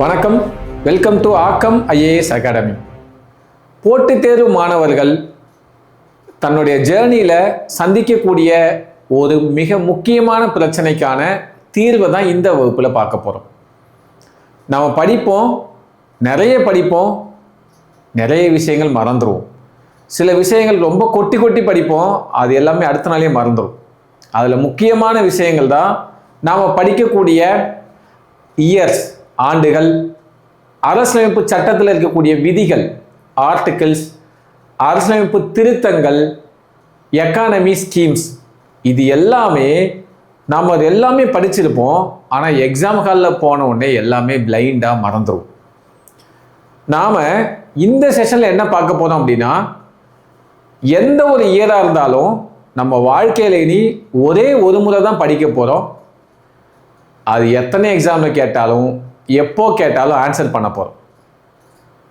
வணக்கம். Welcome to Aakkam IAS academy. போட்டித் தேர்வு மாணவர்கள் தன்னுடைய ஜேர்னியில் சந்திக்கக்கூடிய ஒரு மிக முக்கியமான பிரச்சனைக்கான தீர்வை தான் இந்த வகுப்பில் பார்க்க போகிறோம் நம்ம படிப்போம் நிறைய படிப்போம் நிறைய விஷயங்கள் மறந்துடுவோம் சில விஷயங்கள் ரொம்ப கொட்டி கொட்டி படிப்போம் அது எல்லாமே அடுத்த நாளே மறந்துடும் அதில் முக்கியமான விஷயங்கள் தான் நாம் படிக்கக்கூடிய இயர்ஸ் ஆண்டுகள் அரசியலமைப்பு சட்டத்தில் இருக்கக்கூடிய விதிகள் ஆர்டிகிள்ஸ் அரசியலமைப்பு திருத்தங்கள் எக்கானமி ஸ்கீம்ஸ் இது எல்லாமே நாம் அது எல்லாமே படிச்சிருப்போம். ஆனால் எக்ஸாம் ஹாலில் போன உடனே எல்லாமே பிளைண்டாக மறந்துடும் நாம் இந்த செஷனில் என்ன பார்க்க போகிறோம் அப்படின்னா எந்த ஒரு இயராக இருந்தாலும் நம்ம வாழ்க்கையில் இனி ஒரே ஒரு முறை தான் படிக்க போகிறோம் அது எத்தனை எக்ஸாமில் கேட்டாலும் எப்போ கேட்டாலும் ஆன்சர் பண்ண போகிறோம்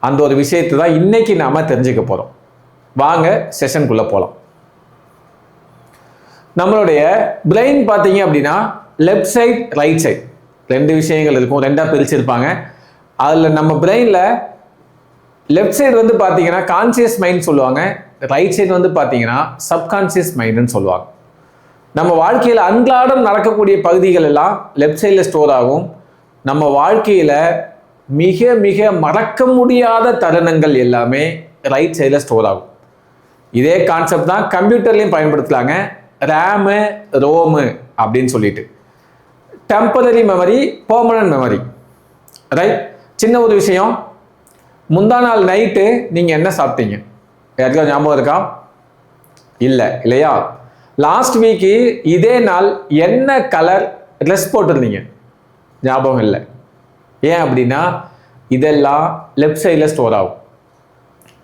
அந்த ஒரு விஷயத்தை தான் இன்னைக்கு நாம் தெரிஞ்சுக்க போகிறோம் வாங்க செஷனுக்குள்ளே போகலாம் நம்மளுடைய பிரெயின் பார்த்தீங்க அப்படின்னா லெஃப்ட் சைட் ரைட் சைட் ரெண்டு விஷயங்கள் இருக்கும் ரெண்டாக பிரிச்சிருப்பாங்க. அதில் நம்ம பிரெயினில் லெஃப்ட் சைடு வந்து பார்த்தீங்கன்னா கான்சியஸ் மைண்ட் சொல்லுவாங்க. ரைட் சைடு வந்து பார்த்தீங்கன்னா சப்கான்சியஸ் மைண்டுன்னு சொல்லுவாங்க. நம்ம வாழ்க்கையில் அன்றாடம் நடக்கக்கூடிய பகுதிகள் எல்லாம் லெஃப்ட் சைடில் ஸ்டோர் ஆகும். நம்ம வாழ்க்கையில் மிக மிக மறக்க முடியாத தருணங்கள் எல்லாமே ரைட் சைடில் ஸ்டோர் ஆகும். இதே கான்செப்ட் தான் கம்ப்யூட்டர்லேயும் பயன்படுத்தலாங்க ரேமு ரோமு அப்படின்னு சொல்லிட்டு. Temporary memory permanent memory right சின்ன ஒரு விஷயம். முந்தா நாள் நைட்டு நீங்கள் என்ன சாப்பிட்டீங்க? யாருக்காவது ஞாபகம் இருக்கா? இல்லை இல்லையா? லாஸ்ட் வீக்கு இதே நாள் என்ன கலர் ட்ரெஸ் போட்டிருந்தீங்க? ஞாபகம் இல்லை. ஏன் அப்படின்னா இதெல்லாம் லெஃப்ட் சைடில் ஸ்டோர் ஆகும்.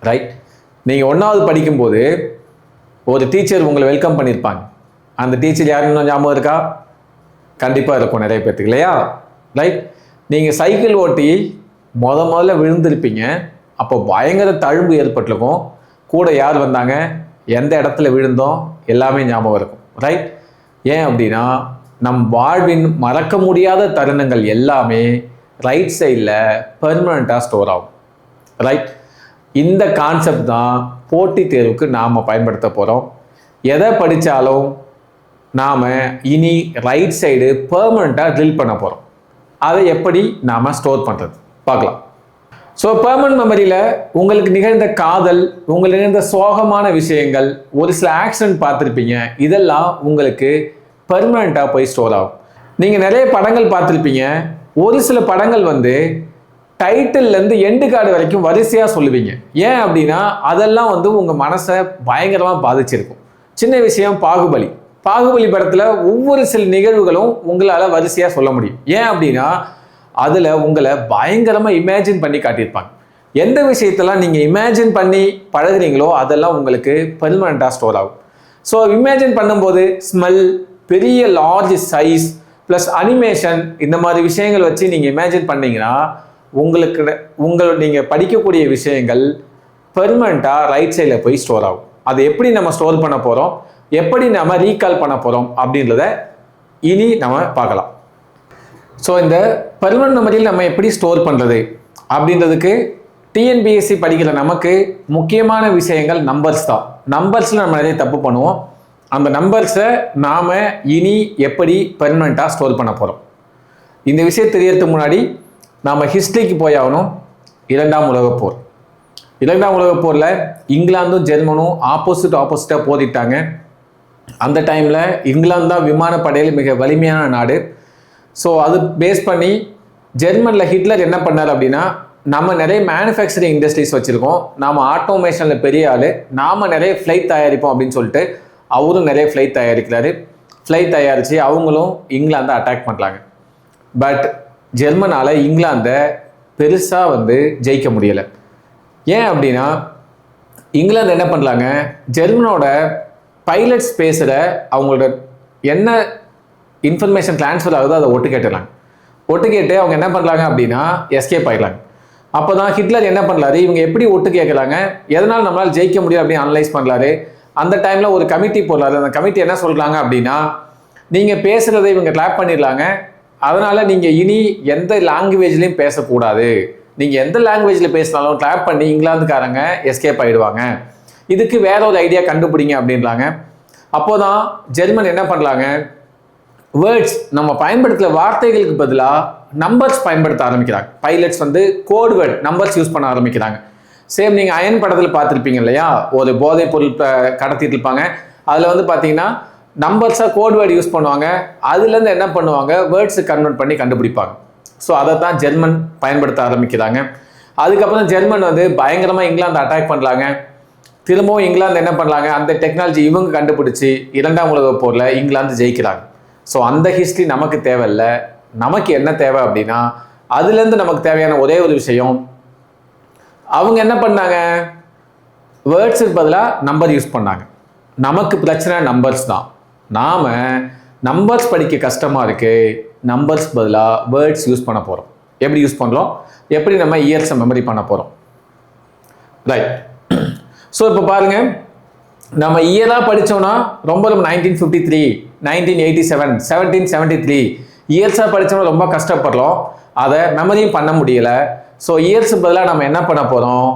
ரைட் நீங்கள் ஒன்றாவது படிக்கும்போது ஒரு டீச்சர் உங்களை வெல்கம் பண்ணியிருப்பாங்க. அந்த டீச்சர் யாருன்னு ஞாபகம் இருக்கா? கண்டிப்பாக இருக்கும் நிறைய பேர்த்துக்கு இல்லையா? ரைட் நீங்கள் சைக்கிள் ஓட்டி முத முதல்ல விழுந்திருப்பீங்க. அப்போ பயங்கர தழும்பு ஏற்பட்டிருக்கும். கூட யார் வந்தாங்க? எந்த இடத்துல விழுந்தோம்? எல்லாமே ஞாபகம் இருக்கும். ரைட் ஏன் அப்படின்னா நம் வாழ்வின் மறக்க முடியாத தருணங்கள் எல்லாமே ரைட் சைடில் பெர்மனண்ட்டாக ஸ்டோர் ஆகும். ரைட் இந்த கான்செப்ட் தான் போட்டித் தேர்வுக்கு நாம் பயன்படுத்த போகிறோம் எதை படித்தாலும் நாம் இனி ரைட் சைடு பெர்மனண்ட்டாக ட்ரில் பண்ண போகிறோம் அதை எப்படி நாம் ஸ்டோர் பண்ணுறது பார்க்கலாம். ஸோ பெர்மனன்ட் மெமரியில் உங்களுக்கு நிகழ்ந்த காதல் உங்களுக்கு நிகழ்ந்த சோகமான விஷயங்கள் ஒரு சில ஆக்சிடென்ட் பார்த்துருப்பீங்க. இதெல்லாம் உங்களுக்கு பெர்மனண்ட்டாக போய் ஸ்டோர் ஆகும். நீங்கள் நிறைய படங்கள் பார்த்துருப்பீங்க. ஒரு சில படங்கள் வந்து டைட்டில்லேருந்து எண்டு கார்டு வரைக்கும் வரிசையாக சொல்லுவீங்க. ஏன் அப்படின்னா அதெல்லாம் வந்து உங்கள் மனசை பயங்கரமாக பாதிச்சிருக்கும். சின்ன விஷயம் பாகுபலி. பாகுபலி படத்தில் ஒவ்வொரு சில நிகழ்வுகளும் உங்களால் வரிசையாக சொல்ல முடியும். ஏன் அப்படின்னா அதில் உங்களை பயங்கரமாக இமேஜின் பண்ணி காட்டியிருப்பாங்க. எந்த விஷயத்தெல்லாம் நீங்கள் இமேஜின் பண்ணி பழகுறீங்களோ அதெல்லாம் உங்களுக்கு பெர்மனண்ட்டாக ஸ்டோர் ஆகும். ஸோ இமேஜின் பண்ணும்போது ஸ்மெல் பெரிய லார்ஜ் சைஸ் ப்ளஸ் அனிமேஷன் இந்த மாதிரி விஷயங்கள் வச்சு நீங்கள் இமேஜின் பண்ணீங்கன்னா உங்களுக்கு உங்களை நீங்கள் படிக்கக்கூடிய விஷயங்கள் பெர்மனண்ட்டாக ரைட் சைடில் போய் ஸ்டோர் ஆகும். அது எப்படி நம்ம ஸ்டோர் பண்ண போகிறோம் எப்படி நம்ம ரீகால் பண்ண போகிறோம் அப்படின்றத இனி நம்ம பார்க்கலாம். ஸோ இந்த பெர்மனன்ட் மெமரியில் நம்ம எப்படி ஸ்டோர் பண்ணுறது அப்படின்றதுக்கு டிஎன்பிஎஸ்சி படிக்கிற நமக்கு முக்கியமான விஷயங்கள் நம்பர்ஸ் தான். நம்பர்ஸில் நம்ம நிறைய தப்பு பண்ணுவோம். அந்த நம்பர்ஸை நாம் இனி எப்படி பெர்மனண்ட்டாக ஸ்டோர் பண்ண போகிறோம் இந்த விஷயம் தெரியறதுக்கு முன்னாடி நாம் ஹிஸ்ட்ரிக்கு போய் ஆகணும். இரண்டாம் உலகப் போர். இரண்டாம் உலகப் போரில் இங்கிலாந்தும் ஜெர்மனும் ஆப்போசிட் ஆப்போசிட்டாக போதிட்டாங்க அந்த டைமில் இங்கிலாந்து தான் விமானப்படையில் மிக வலிமையான நாடு. ஸோ அது பேஸ் பண்ணி ஜெர்மனில் ஹிட்லர் என்ன பண்ணார் அப்படின்னா நம்ம நிறைய மேனுஃபேக்சரிங் இண்டஸ்ட்ரீஸ் வச்சுருக்கோம். நாம் ஆட்டோமேஷனில் பெரிய ஆள். நாம் நிறைய ஃப்ளைட் தயாரிப்போம் அப்படின்னு சொல்லிட்டு அவரும் நிறைய ஃப்ளைட் தயாரிக்கிறாரு. ஃப்ளைட் தயாரித்து அவங்களும் இங்கிலாந்தை அட்டாக் பண்ணுறாங்க பட் ஜெர்மனால் இங்கிலாந்தை பெருசாக வந்து ஜெயிக்க முடியலை. ஏன் அப்படின்னா இங்கிலாந்து என்ன பண்ணலாங்க ஜெர்மனோட பைலட்ஸ் பேசுகிற அவங்களோட என்ன இன்ஃபர்மேஷன் ட்ரான்ஸ்ஃபர் ஆகுதோ அதை ஒட்டு கேட்டுறாங்க. ஒட்டு கேட்டு அவங்க என்ன பண்ணுறாங்க அப்படின்னா எஸ்கேப் ஆகிடலாங்க அப்போ தான் ஹிட்லர் என்ன பண்ணலாரு இவங்க எப்படி ஒட்டு கேட்குறாங்க எதனால் நம்மளால் ஜெயிக்க முடியும் அப்படின்னு அனலைஸ் பண்ணலாரு அந்த டைமில் ஒரு கமிட்டி போடலாரு அந்த கமிட்டி என்ன சொல்கிறாங்க அப்படின்னா நீங்கள் பேசுகிறத இவங்க கிளாப் பண்ணிடலாங்க. அதனால் நீங்கள் இனி எந்த லாங்குவேஜ்லேயும் பேசக்கூடாது. நீங்கள் எந்த லாங்குவேஜில் பேசினாலும் கிளாப் பண்ணி இங்கிலாந்துக்காரங்க எஸ்கேப் ஆகிடுவாங்க இதுக்கு வேற ஒரு ஐடியா கண்டுபிடிங்க அப்படின்றாங்க. அப்போதான் ஜெர்மன் என்ன பண்ணலாங்க? வேர்ட்ஸ் நம்ம பயன்படுத்துகிற வார்த்தைகளுக்கு பதிலாக நம்பர்ஸ் பயன்படுத்த ஆரம்பிக்கிறாங்க. பைலட்ஸ் வந்து கோட் வேர்ட் நம்பர்ஸ் யூஸ் பண்ண ஆரம்பிக்கிறாங்க. சேம் நீங்கள் அயன் படத்தில் பார்த்துருப்பீங்க இல்லையா? ஒரு போதைப் பொருள் கடத்திட்டு இருப்பாங்க அதில் வந்து பார்த்தீங்கன்னா நம்பர்ஸாக கோட் வேர்டு யூஸ் பண்ணுவாங்க. அதுலேருந்து என்ன பண்ணுவாங்க? வேர்ட்ஸு கன்வெர்ட் பண்ணி கண்டுபிடிப்பாங்க. ஸோ அதை தான் ஜெர்மன் பயன்படுத்த ஆரம்பிக்கிறாங்க. அதுக்கப்புறம் ஜெர்மன் வந்து பயங்கரமாக இங்கிலாந்து அட்டாக் பண்ணலாங்க. திரும்பவும் இங்கிலாந்து என்ன பண்ணலாங்க? அந்த டெக்னாலஜி இவங்க கண்டுபிடிச்சி இரண்டாம் உலக போரில் இங்கிலாந்து ஜெயிக்கிறாங்க. ஸோ அந்த ஹிஸ்ட்ரி நமக்கு தேவையில்ல. நமக்கு என்ன தேவை அப்படின்னா அதுலேருந்து நமக்கு தேவையான ஒரே ஒரு விஷயம் அவங்க என்ன பண்ணாங்க? வேர்ட்ஸுக்கு பதிலாக நம்பர் யூஸ் பண்ணாங்க. நமக்கு பிரச்சனை நம்பர்ஸ் தான். நாம் நம்பர்ஸ் படிக்க கஷ்டமாக இருக்குது நம்பர்ஸ் பதிலாக வேர்ட்ஸ் யூஸ் பண்ண போகிறோம் எப்படி யூஸ் பண்ணுறோம் எப்படி நம்ம இயர்ஸை மெமரி பண்ண போகிறோம் ரைட் ஸோ இப்போ பாருங்க. நம்ம இயராக படித்தோம்னா ரொம்ப ரொம்ப nineteen fifty three nineteen eighty seven seventeen seventy three இயர்ஸாக படித்தோம்னா ரொம்ப கஷ்டப்படுறோம். அதை மெமரியும் பண்ண முடியலை. ஸோ இயர்ஸ் பதிலாக நம்ம என்ன பண்ண போகிறோம்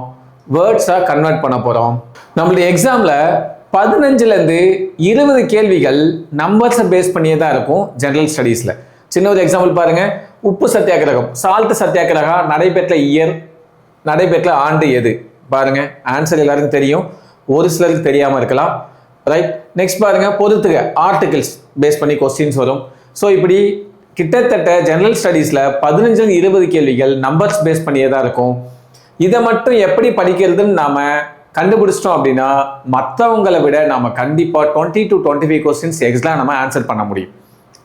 வேர்ட்ஸாக கன்வெர்ட் பண்ண போகிறோம் நம்மளுடைய எக்ஸாமில் பதினஞ்சுலேருந்து இருபது கேள்விகள் நம்பர்ஸை பேஸ் பண்ணியே தான் இருக்கும் ஜென்ரல் ஸ்டடீஸில் சின்ன ஒரு எக்ஸாம்பிள் பாருங்கள் உப்பு சத்தியாகிரகம் சால்ட் சத்தியாகிரகா நடைபெற்ற இயர் நடைபெற்ற ஆண்டு எது? பாருங்க. ஆன்சர் எல்லாருக்கும் தெரியும். ஒரு சிலருக்கு தெரியாமல் இருக்கலாம். ரைட் நெக்ஸ்ட் பாருங்க. பொறுத்துக. ஆர்டிகிள்ஸ் பேஸ் பண்ணி கொஸ்டின்ஸ் வரும். ஸோ இப்படி கிட்டத்தட்ட ஜெனரல் ஸ்டடீஸில் பதினஞ்சு இருபது கேள்விகள் நம்பர்ஸ் பேஸ் பண்ணியே தான் இருக்கும். இதை மட்டும் எப்படி படிக்கிறதுன்னு நாம் கண்டுபிடிச்சிட்டோம் அப்படின்னா மற்றவங்களை விட நாம் கண்டிப்பாக twenty to twenty five questions எக்ஸ்லாம் நம்ம ஆன்சர் பண்ண முடியும்.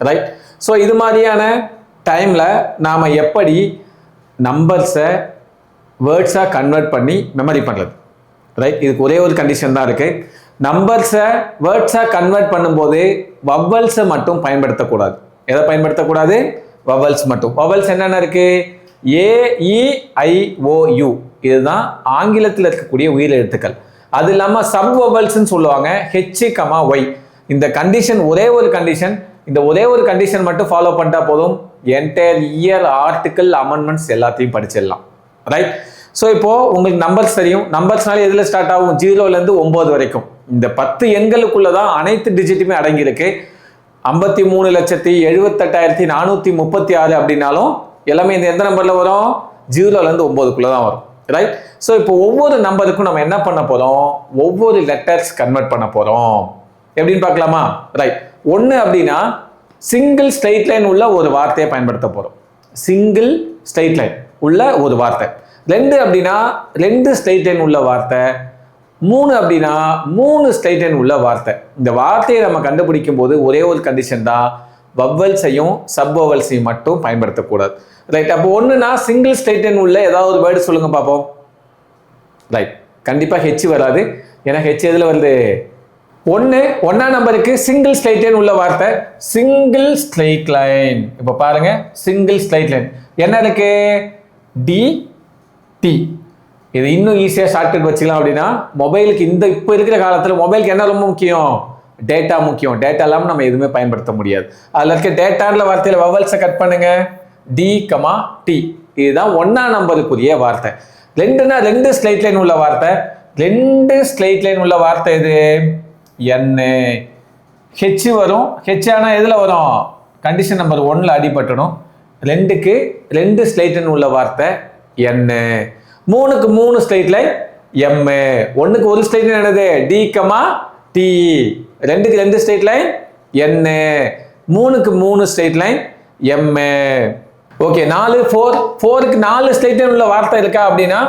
ரைட் ஸோ இது மாதிரியான டைமில் நாம் எப்படி நம்பர்ஸை வேர்ட்ஸாக கன்வெர்ட் பண்ணி மெமரி பண்ணுறது ரைட் இதுக்கு ஒரே ஒரு கண்டிஷன் தான் இருக்குது நம்பர்ஸை வேர்ட்ஸாக கன்வெர்ட் பண்ணும்போது வவ்வல்ஸை மட்டும் பயன்படுத்தக்கூடாது. எதை பயன்படுத்தக்கூடாது? வவல்ஸ் மட்டும். வவல்ஸ் என்னென்ன இருக்குது ஏஇஐஓயு இதுதான் ஆங்கிலத்தில் இருக்கக்கூடிய உயிர் எழுத்துக்கள். அது இல்லாமல் சப் வவல்ஸ்ன்னு சொல்லுவாங்க. ஹெச் கமா ஒய் இந்த கண்டிஷன் ஒரே ஒரு கண்டிஷன் இந்த ஒரே ஒரு கண்டிஷன் மட்டும் ஃபாலோ பண்ணிட்டா போதும். என்டையர் இயர் ஆர்டிக்கல் அமெண்ட்மெண்ட்ஸ் எல்லாத்தையும் படிச்சிடலாம். ரைட் ஸோ இப்போ உங்களுக்கு நம்பர்ஸ் தெரியும். நம்பர்ஸ்னால எதில் ஸ்டார்ட் ஆகும்? ஜீரோலேருந்து ஒம்பது வரைக்கும். இந்த பத்து எண்களுக்குள்ள தான் அனைத்து டிஜிட்டுமே அடங்கியிருக்கு. ஐம்பத்தி மூணு லட்சத்தி எழுபத்தெட்டாயிரத்தி நானூற்றி முப்பத்தி ஆறு அப்படின்னாலும் எல்லாமே இந்த எந்த நம்பரில் வரும்? ஜீரோலேருந்து ஒம்போதுக்குள்ளே தான் வரும். ரைட் ஸோ இப்போ ஒவ்வொரு நம்பருக்கும் நம்ம என்ன பண்ண போகிறோம் ஒவ்வொரு லெட்டர்ஸ் கன்வெர்ட் பண்ண போகிறோம் எப்படின்னு பார்க்கலாமா? ரைட் ஒன்று அப்படின்னா சிங்கிள் ஸ்ட்ரைட் லைன் உள்ள ஒரு வார்த்தையை பயன்படுத்த போகிறோம் சிங்கிள் ஸ்ட்ரைட் லைன் உள்ள ஒரு வார்த்தை. ரெண்டு அப்படின்னா ரெண்டு ஸ்ட்ரைட் லைன் உள்ள வார்த்தை. மூணு அப்படின்னா மூணு ஸ்ட்ரைட் உள்ள வார்த்தை. இந்த வார்த்தையை நம்ம கண்டுபிடிக்கும் போது ஒரே ஒரு கண்டிஷன் தான். வவ்வல்ஸையும் சப் வவல்ஸையும் மட்டும் பயன்படுத்தக்கூடாது. ரைட் அப்போ ஒன்றுனா சிங்கிள் ஸ்ட்ரைட் உள்ள ஏதாவது ஒரு வேர்டு சொல்லுங்க பார்ப்போம் ரைட் கண்டிப்பாக ஹெச் வராது. ஏன்னா ஹெச் எதில் வருது? ஒன்று ஒன்றா நம்பருக்கு சிங்கிள் ஸ்ட்ரைட் உள்ள வார்த்தை. சிங்கிள் ஸ்ட்ரைட் லைன் இப்போ பாருங்க சிங்கிள் ஸ்ட்ரைட் லைன் என்ன இருக்கு? டி டி இது இன்னும் ஈஸியாக ஷார்ட்கட் வச்சுக்கலாம் அப்படின்னா மொபைலுக்கு இந்த இப்போ இருக்கிற காலத்தில் மொபைலுக்கு என்ன ரொம்ப முக்கியம்? டேட்டா முக்கியம். டேட்டா இல்லாமல் நம்ம எதுவுமே பயன்படுத்த முடியாது. அதில் இருக்க டேட்டான்ற வார்த்தையில் வவல்ஸை கட் பண்ணுங்க. டி கமா டி இதுதான் ஒன்றா நம்பருக்குரிய வார்த்தை. ரெண்டுனா ரெண்டு ஸ்லைட் லைன் உள்ள வார்த்தை. ரெண்டு ஸ்லைட் லைன் உள்ள வார்த்தை எது? என்னு ஹெச் வரும். ஹெச் ஆனால் எதில் வரும்? கண்டிஷன் நம்பர் ஒன்னில் அடிபட்டணும் ரெண்டுக்கு ரெண்டு ஸ்லைட் லைன் உள்ள வார்த்தை. என்னு மூணுக்கு மூணு ஸ்ட்ரைட் லைன் எம்மு ஒன்றுக்கு ஒரு ஸ்ட்ரைட் லைன் என்னது? டி கமா டி ரெண்டுக்கு ரெண்டு ஸ்ட்ரைட் லைன் என்னு மூணுக்கு மூணு ஸ்ட்ரைட் லைன் எம்மு ஓகே நாலு ஃபோர் ஃபோருக்கு நாலு ஸ்ட்ரைட் லைன் உள்ள வார்த்தை இருக்கா அப்படின்னா